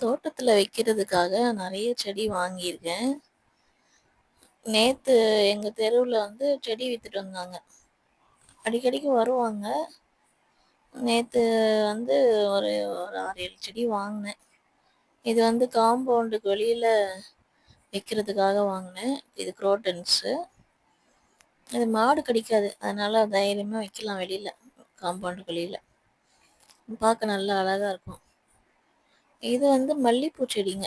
தோட்டத்தில் வைக்கிறதுக்காக நிறைய செடி வாங்கியிருக்கேன். நேற்று எங்கள் தெருவில் வந்து செடி விற்றுட்டு வந்தாங்க. அடிக்கடிக்கு வருவாங்க. நேற்று வந்து ஒரு ஒரு 6, 7 செடி வாங்கினேன் இது வந்து காம்பவுண்டுக்கு வெளியில் வைக்கிறதுக்காக வாங்கினேன் இது குரோட்டன்ஸு. இது மாடு கடிக்காது. அதனால் தைரியமாக வைக்கலாம் வெளியில் காம்பவுண்டுக்கு வெளியில் பார்க்க நல்லா அழகாக இருக்கும். இது வந்து மல்லிப்பூ செடிங்க.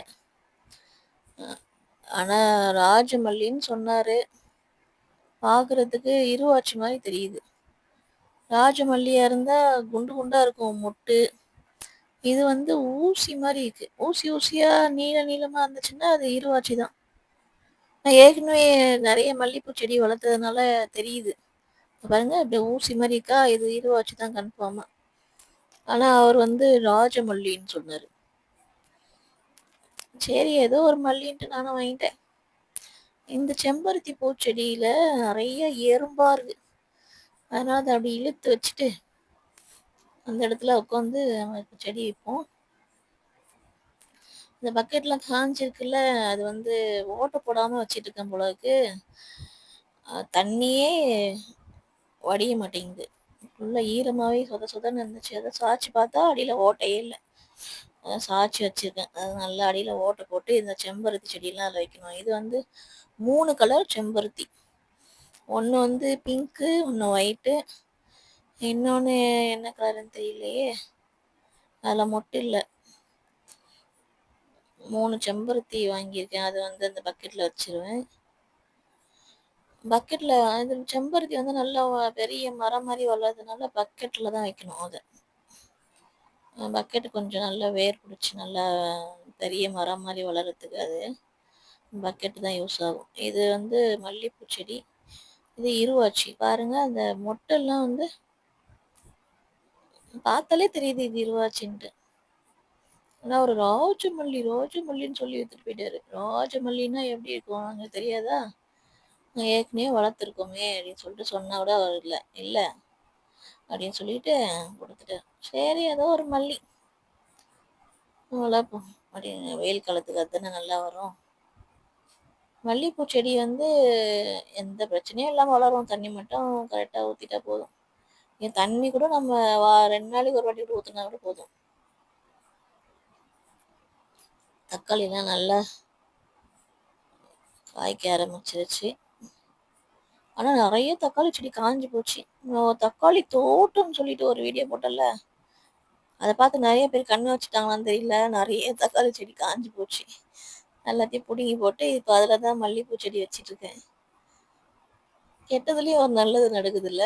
ஆனால் ராஜமல்லின்னு சொன்னார் பார்க்குறதுக்கு இருவாட்சி மாதிரி தெரியுது. ராஜமல்லியாக இருந்தால் குண்டு குண்டாக இருக்கும் மொட்டு. இது வந்து ஊசி மாதிரி இருக்குது ஊசி ஊசியாக நீள நீளமாக இருந்துச்சுன்னா, அது இருவாட்சி தான். நான் ஏற்கனவே நிறைய மல்லிப்பூ செடி வளர்த்ததுனால தெரியுது. பாருங்க இப்படி ஊசி மாதிரி இருக்கா, இது இருவாட்சி தான் கன்ஃபார்மாக ஆனால் அவர் வந்து ராஜமல்லின்னு சொன்னார் சரி ஏதோ ஒரு மல்லின்ட்டு நானும் வாங்கிட்டேன். இந்த செம்பருத்தி பூச்செடியில் நிறைய எறும்பா இருக்கு. அதனால் அதை அப்படி இழுத்து வச்சுட்டு, அந்த இடத்துல உட்காந்து செடி வைப்போம். இந்த பக்கெட்லாம் காஞ்சிருக்குல்ல, அது வந்து ஓட்ட போடாமல் வச்சுட்டு இருக்கேன் இருக்கு. தண்ணியே வடிய மாட்டேங்குது. ஃபுல்லாக ஈரமாகவே சொத சொதன்னு இருந்துச்சு. அதை சாய்ச்சி பார்த்தா அடியில் ஓட்டையே இல்லை அதான் வச்சுருக்கேன் அது நல்லா அடியில் ஓட்டை போட்டு இந்த செம்பருத்தி செடியெலாம் அதில் வைக்கணும். இது வந்து மூணு கலர் செம்பருத்தி. ஒன்று வந்து பிங்க்கு, ஒன்று ஒயிட்டு. இன்னொன்று என்ன கலருன்னு தெரியலையே! அதில் மொட்டு இல்லை மூணு செம்பருத்தி வாங்கியிருக்கேன். அது வந்து அந்த பக்கெட்டில் வச்சுருவேன். பக்கெட்டில் அது செம்பருத்தி வந்து நல்லா பெரிய மரம் மாதிரி வளர்றதுனால பக்கெட்டில் தான் வைக்கணும் அதை பக்கெட்டு பக்கெட் கொஞ்சம் நல்லா வேர் பிடிச்சி நல்லா பெரிய மரம் மாதிரி வளர்கிறதுக்கு அது. பக்கெட் தான் யூஸ் ஆகும். இது வந்து மல்லிப்பூ செடி. இது இருவாச்சி பாருங்கள் அந்த மொட்டெல்லாம் வந்து பார்த்தாலே தெரியுது இது இருவாச்சின்ட்டு. ஆனால் ஒரு ராஜமல்லி, ராஜமல்லின்னு சொல்லி வித்துட்டு போயிட்டாரு. ராஜமல்லின்னா எப்படி இருக்கும்? அங்கே தெரியாதா? ஏற்கனவே வளர்த்துருக்கோமே அப்படின்னு சொல்லிட்டு சொன்னா கூட அவர் இல்லை இல்லை அப்படின்னு சொல்லிட்டு கொடுத்துட்டேன் சரி ஏதோ ஒரு மல்லி. நல்லா அப்படின்னு வெயில் காலத்துக்கு அதானே நல்லா வரும். மல்லிப்பூ செடி வந்து எந்த பிரச்சனையும் இல்லாம வளரும். தண்ணி மட்டும் கரெக்டாக ஊற்றிட்டா போதும். ஏன் தண்ணி கூட நம்ம வா ரெண்டு நாளைக்கு ஒரு வாட்டி கூட ஊற்றினா கூட போதும். தக்காளிலாம் நல்லா காய்க்க ஆரம்பிச்சிருச்சு. ஆனால் நிறைய தக்காளி செடி காஞ்சி போச்சு. தக்காளி தோட்டம்னு சொல்லிட்டு ஒரு வீடியோ போட்டல அதை பார்த்து நிறைய பேர் கண்ணு வச்சுட்டாங்களான்னு தெரியல. நிறைய தக்காளி செடி காஞ்சி போச்சு. எல்லாத்தையும் பிடுங்கி போட்டு, இப்போ அதில் தான் மல்லிகைப்பூ செடி வச்சுட்டுருக்கேன். கெட்டதுலேயும் ஒரு நல்லது நடக்குதுல்ல.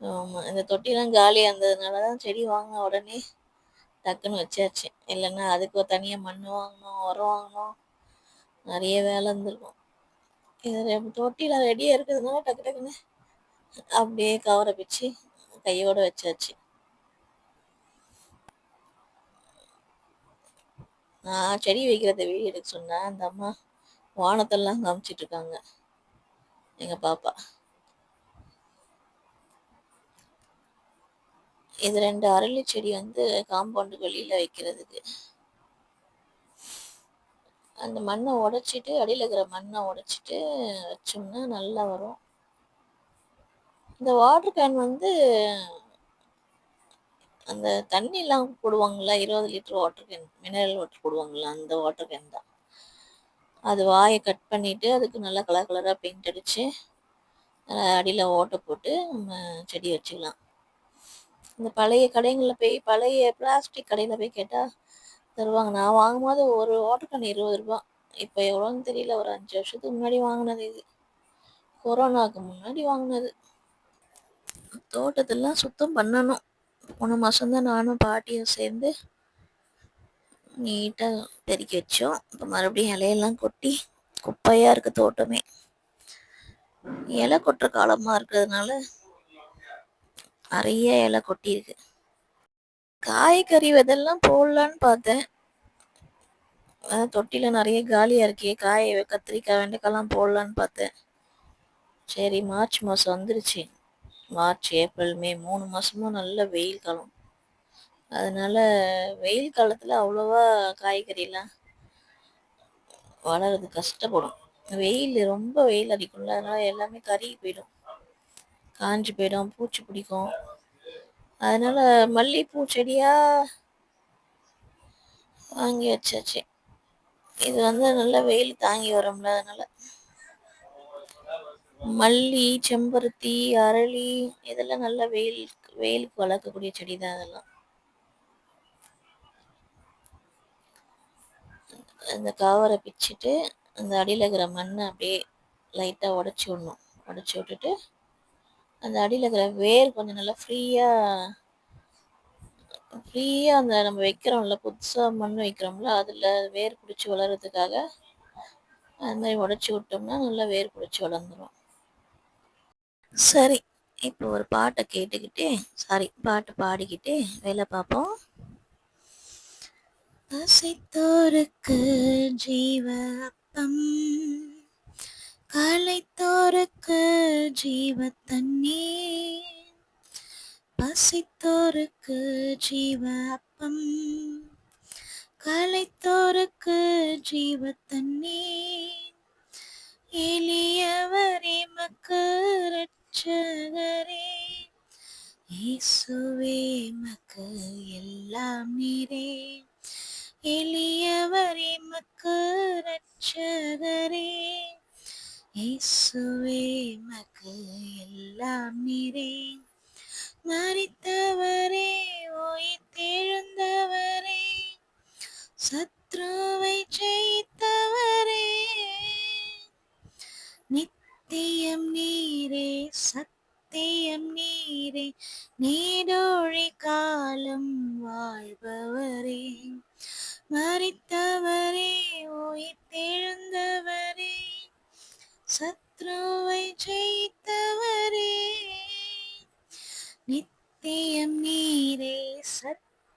ஆமாம் இந்த தொட்டிலாம் காலியாக இருந்ததுனால தான் செடி வாங்குன உடனே டக்குன்னு வச்சாச்சு. இல்லைன்னா அதுக்கு தனியாக மண் வாங்கணும், உரம் வாங்கணும். நிறைய வேலை இருந்திருக்கும். இது தொட்டிலாம் ரெடியா இருக்கிறதுனால டக்கு டக்குன்னு அப்படியே கவரை பிச்சு கையோட வச்சாச்சு. நான் செடி வைக்கிறத வீடியோ எடுக்க சொன்னேன். அந்த அம்மா வானத்தெல்லாம் காமிச்சிட்டு இருக்காங்க. எங்க பாப்பா. இது ரெண்டு அரளி செடி வந்து காம்பவுண்டுக்கு வெளியில் வைக்கிறதுக்கு. அந்த மண்ணை உடைச்சிட்டு, அடியில் இருக்கிற மண்ணை உடைச்சிட்டு வச்சோம்னா நல்லா வரும். இந்த வாட்டர் கேன் வந்து அந்த தண்ணிலாம் போடுவாங்கல்ல, 20 litre water can. Mineral water போடுவாங்கல்ல, அந்த வாட்டர் கேன் தான். அது வாயை கட் பண்ணிவிட்டு அதுக்கு நல்லா கலர் கலராக பெயிண்ட் அடித்து அடியில் ஓட்டை போட்டு நம்ம செடி வச்சுக்கலாம். இந்த பழைய கடைங்களில் போய் பழைய பிளாஸ்டிக் கடையில் போய் கேட்டால் தருவாங்க. நான் வாங்கும்போது ஒரு வாட்டர் இருபது ரூபா இப்போ எவ்வளோன்னு தெரியல. ஒரு அஞ்சு வருஷத்துக்கு முன்னாடி வாங்கினது இது. கொரோனாவுக்கு முன்னாடி வாங்கினது தோட்டத்தெல்லாம் சுத்தம் பண்ணணும். போன மாதம்தான் நானும் பாட்டியும் சேர்ந்து நீட்டாக பெருக்கி வச்சோம். இப்போ மறுபடியும் இலையெல்லாம் கொட்டி குப்பையாக இருக்குது தோட்டமே. இலை கொட்டுற காலமாக இருக்கிறதுனால நிறைய இலை கொட்டியிருக்கு. காய்கறி விதெல்லாம் போடலான்னு பார்த்தேன். அதான் நிறைய காலியாக காலியா இருக்கே. காய் கத்திரிக்காய், வெண்டைக்காய்லாம் போடலான்னு பார்த்தேன். சரி மார்ச் மாதம் வந்துருச்சு. மார்ச், ஏப்ரல், மே மூணு மாதமும் நல்ல வெயில் காலம். அதனால் வெயில் காலத்தில் அவ்வளோவா காய்கறிலாம் வளர்றது கஷ்டப்படும் வெயில் ரொம்ப வெயில் அடிக்கும்ல அதனால் எல்லாமே கருகி போயிடும் காஞ்சி போயிடும் பூச்சி பிடிக்கும் அதனால மல்லிகைப்பூ செடியாக வாங்கி வச்சாச்சு. இது வந்து நல்லா வெயில் தாங்கி வரும்ல அதனால. மல்லி செம்பருத்தி அரளி இதெல்லாம் நல்லா வெயில் வெயிலுக்கு வளர்க்கக்கூடிய செடி தான் அதெல்லாம். அந்த காவரை பிச்சுட்டு அந்த அடியில் இருக்கிற மண்ணை அப்படியே லைட்டாக உடச்சி விடணும். உடச்சி விட்டுட்டு அந்த அடியில் இருக்கிற வேர் கொஞ்சம் நல்லா ஃப்ரீயாக ஃப்ரீயாக அந்த நம்ம வைக்கிறோம்ல புதுசாக மண் வைக்கிறோம்ல அதில் வேர் பிடிச்சி வளர்கிறதுக்காக அது மாதிரி உடச்சி விட்டோம்னா நல்லா வேர் பிடிச்சி வளர்ந்துடும் சரி இப்போ ஒரு பாட்டை கேட்டுக்கிட்டே சாரி பாட்டு பாடிக்கிட்டே வேலை பார்ப்போம். பசித்தோருக்கு ஜீவ அப்பம் பசித்தோருக்கு ஜீவ தண்ணீர் பசித்தோருக்கு ஜீவ அப்பம் கலைத்தோருக்கு ஜீவ தண்ணீர் எளியவரே மக்கரட்சகரே இயேசுவே மக்கு எல்லாம் நீரே. எளியவரே மக்கரட்சகரே இயேசுவே மக்கு எல்லாம் நீரே. மறித்தவரே ஓய்த்தெழுந்தவரே சத்ருவை ஜெயித்தவரே. நித்தியம் நீரே சத்தியம் நீரே. நீடோழி காலம் வாழ்பவரே. மறித்த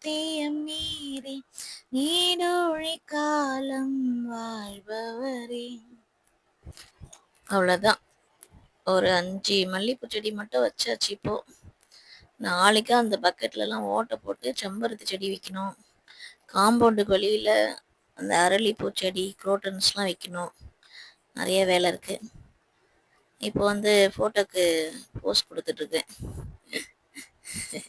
சத்தியம் நீரே நீடோழி காலம் வாழ்பவரே. அவ்வளோதான் ஒரு அஞ்சு மல்லிகைப்பூ செடி மட்டும் வச்சாச்சு இப்போ. நாளைக்கு அந்த பக்கெட்லலாம் ஓட்டை போட்டு செம்பருத்தி செடி வைக்கணும். காம்பவுண்டுக்கு வழியில் அந்த அரளிப்பூ செடி குரோட்டன்ஸ்லாம் வைக்கணும். நிறைய வேலை இருக்குது இப்போ வந்து ஃபோட்டோக்கு போஸ்ட் கொடுத்துட்ருக்கேன்